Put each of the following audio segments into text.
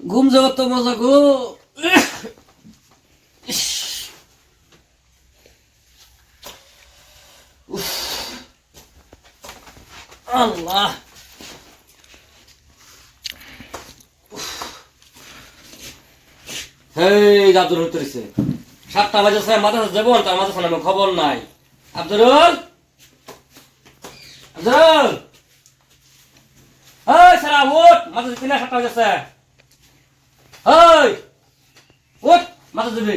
ঘুম যাওয়ার তো মজা গো। আল্লাহ। হেই, আব্দুল উঠতেছে সাতটা বাজে স্যার মাথা যাব তার মাথা খবর নাই। আব্দুল আব্দুল এই সারা উঠ! মাথা দিতে না সাতটা স্যার এই! উঠ! মাথা দিবি।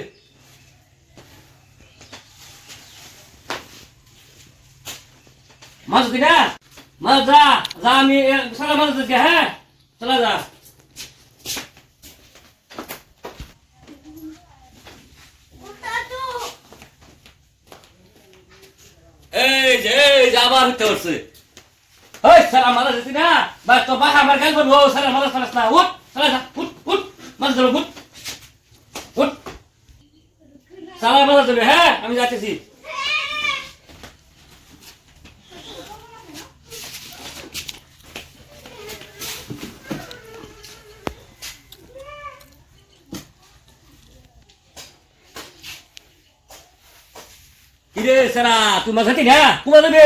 মাথা দিবি না মাথা যা যা, আমি সারা মাথা দিচ্ছি হ্যাঁ চলে যা। এই যে আবার হতে হচ্ছে। ওই সারা মারা যেতি না বা তো বাসা আমার গাল করব সারা মারা সারাস না উঠ সারা যা উঠ উঠ মারা চলো উঠ উঠ সারা মারা চলবে হ্যাঁ আমি যাচ্ছি কিরে সারা তুই মাছ খাতি না কুমা দেবে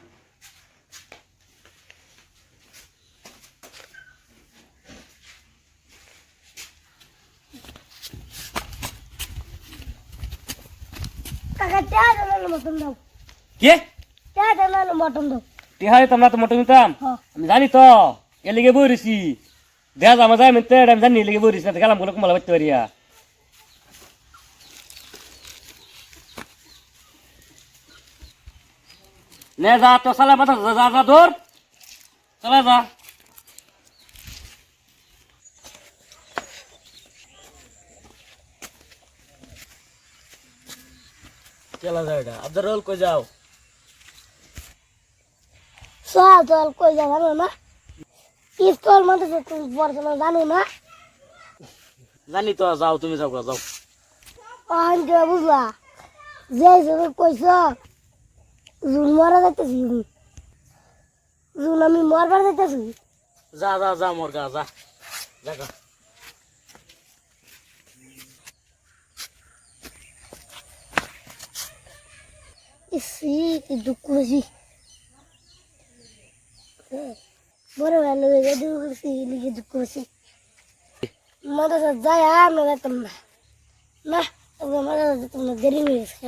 কে? টিহাই তোমরা তো মটন নিতাম আমি জানি তো এ লেগে বই রয়েছি দেয়া জামা যায় মিনতে আমি জানি লেগে বই রয়েছি না গেলাম বলে কমলা বাড়তে পারিয়া নে যা তো ধর চলে যা। চলা যায় এটা আব্দুল কই যাও? চল কই যা জানো না? পিস্তল মতো তুমি পড়াশোনা জানো না? জানি তো যাও তুমি যাও যাও। অহংকে বুঝলা যে হিসেবে কইস জুন মারা যাইতেছি। জুন আমি মরবার যাইতেছি। যা যা যা মোর গা যা। যা ইসি কি দুঃখ বেশি বড় ভালো হয়ে গেছে দুঃখ বেশি লিখে দুঃখ বেশি মাথা যাই আমরা যেতাম না না মাথা যেতাম না দেরি হয়ে গেছে